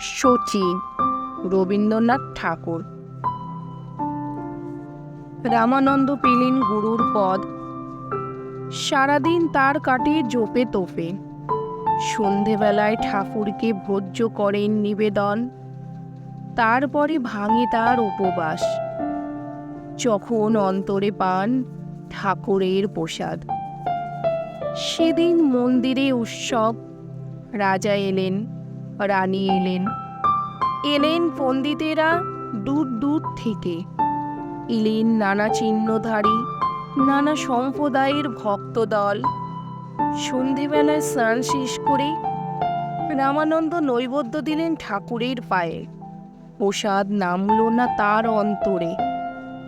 শচীন, রবীন্দ্রনাথ ঠাকুর। রামানন্দ পেলেন গুরুর পদ। সারাদিন তার কাটে জোপে তোপে। সন্ধেবেলায় ঠাকুরকে ভোজ্য করেন নিবেদন। তারপরে ভাঙে তার উপবাস। যখন অন্তরে পান ঠাকুরের প্রসাদ। সেদিন মন্দিরে উৎসব, রাজা এলেন। রানী এলেন। এলেন পণ্ডিতেরা দূর দূর থেকে। এলেন নানা চিহ্নধারী, নানা সম্প্রদায়ের ভক্তদল। সন্ধেবেলায় স্নান শেষ করে রামানন্দ নৈবদ্য দিলেন ঠাকুরের পায়ে। প্রসাদ নামলো না তার অন্তরে।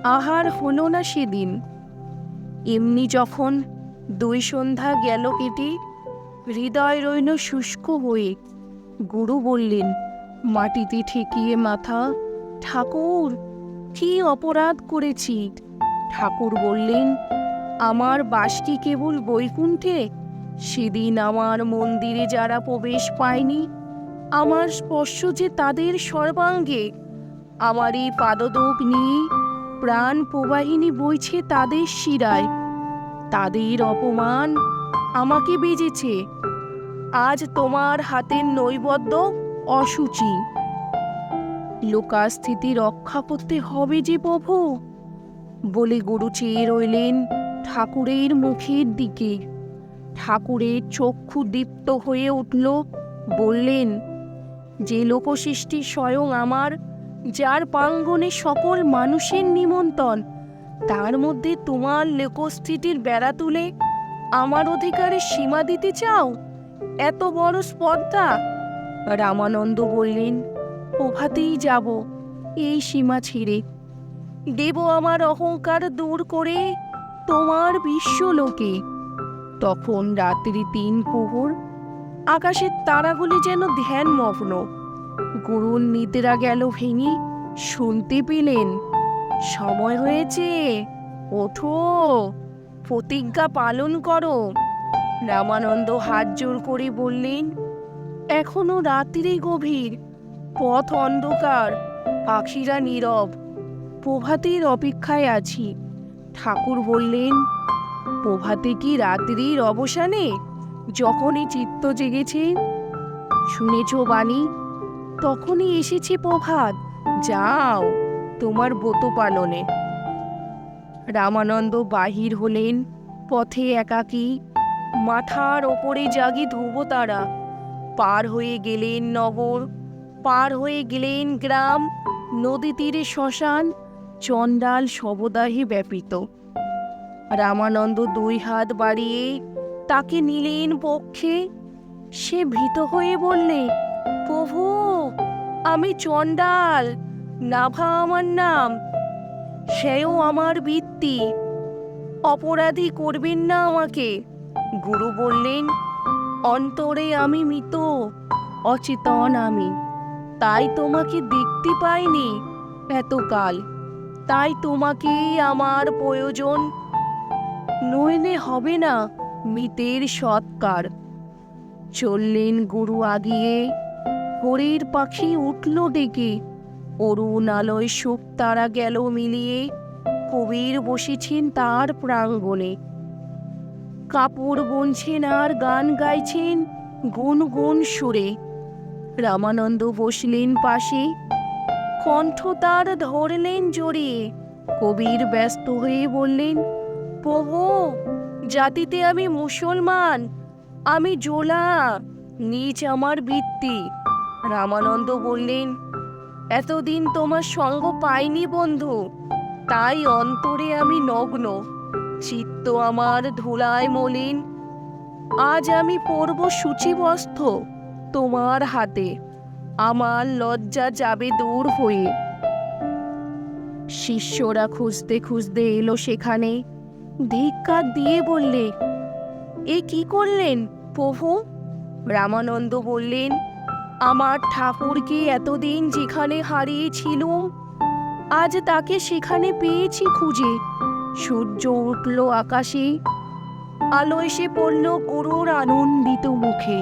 আহার হলো না সেদিন। এমনি যখন দুই সন্ধ্যা গেল কেটে হৃদয় রইল শুষ্ক হয়ে গুরু বললেন, মাটিতে ঠেকিয়ে মাথা, ঠাকুর, কি অপরাধ করেছি? ঠাকুর বললেন, আমার বাস কি কেবল বৈকুণ্ঠে, সেদিন আমার মন্দিরে যারা প্রবেশ পায়নি, আমার স্পর্শ যে তাদের সর্বাঙ্গে, আমার এই পাদদোপ নিয়ে প্রাণ প্রবাহিনী বইছে তাদের শিরায়, তাদের অপমান আমাকে বেজেছে। আজ তোমার হাতের নৈবদ্য অসুচি। লোকাস্থিতি রক্ষা করতে হবে যে প্রভু, বলে গুরু চেয়ে রইলেন ঠাকুরের মুখের দিকে। ঠাকুরের চক্ষু দীপ্ত হয়ে উঠল, বললেন, যে লোকসৃষ্টি স্বয়ং আমার, যার প্রাঙ্গণে সকল মানুষের নিমন্ত্রণ, তার মধ্যে তোমার লোকস্থিতির বেড়া তুলে আমার অধিকারে সীমা দিতে চাও? এত বড় স্পর্ধা? রামানন্দ বললেন প্রভাতেই যাব, এই সীমা ছেড়ে। দেব আমার অহংকার দূর করে তোমার বিশ্বলোকে। তখন রাত্রি তিন প্রহর আকাশের তারাগুলি যেন ধ্যানমগ্ন। গুরুর নিদ্রা গেল ভেঙে শুনতে পেলেন, সময় হয়েছে, ওঠো, প্রতিজ্ঞা পালন করো। রামানন্দ হাত জোর করে বললেন, এখনও রাত্রি গভীর, পথ অন্ধকার, পাখিরা নীরব, প্রভাতের অপেক্ষায় আছি। ঠাকুর বললেন, প্রভাতে কি রাত্রির অবসানে যখনই চিত্ত জেগেছে? শুনেছ বাণী, তখনই এসেছে প্রভাত, যাও তোমার ব্রত পালনে। রামানন্দ বাহির হলেন, পথে একাকী মাথার ওপরে জাগি ধ্রুবতারা পার হয়ে গেলেন নগর, পার হয়ে গেলেন গ্রাম, নদী তীরে শ্মশান, চণ্ডাল শবদাহে ব্যাপিত। রামানন্দ দুই হাত বাড়িয়ে তাকে নিলেন পক্ষে। সে ভীত হয়ে বললে, প্রভু, আমি চণ্ডাল, নাভা আমার নাম। সেও আমার বৃত্তি। অপরাধী করবেন না আমাকে। গুরু বললেন, অন্তরে আমি মৃত, অচেতন আমি। তাই তোমাকে দেখতে পাইনি এতকাল। তাই তোমাকেই আমার প্রয়োজন। নইলে হবে না মৃতের সৎকার। চললেন গুরু আগিয়ে। হরির পাখি উঠল ডেকে। অরুণালয় সুখ তারা গেল মিলিয়ে। কবির বসেছেন তার প্রাঙ্গণে। কাপড় বুনছেন আর গান গাইছেন গুন গুন সুরে। রামানন্দ বসলেন পাশে, কণ্ঠ তার ধরলেন জড়িয়ে কবির ব্যস্ত হয়ে বললেন প্রভু জাতিতে আমি মুসলমান, আমি জোলা নিচ আমার বৃত্তি। রামানন্দ বললেন, এতদিন তোমার সঙ্গ পাইনি বন্ধু, তাই অন্তরে আমি নগ্ন। চিত্ত আমার ধুলায় মলিন। আজ আমি পরব সূচিবস্ত্র তোমার হাতে। আমার লজ্জা যাবে দূর হয়ে। শিষ্যরা খুঁজতে খুঁজতে এলো সেখানে। ধিক্কার দিয়ে বললে এ কি করলেন প্রভু? রামানন্দ বললেন আমার ঠাকুরকে এতদিন যেখানে হারিয়েছিলুম আজ তাকে সেখানে পেয়েছি খুঁজে। সূর্য উঠল আকাশে আলো এসে পড়ল গুরুর আনন্দিত মুখে।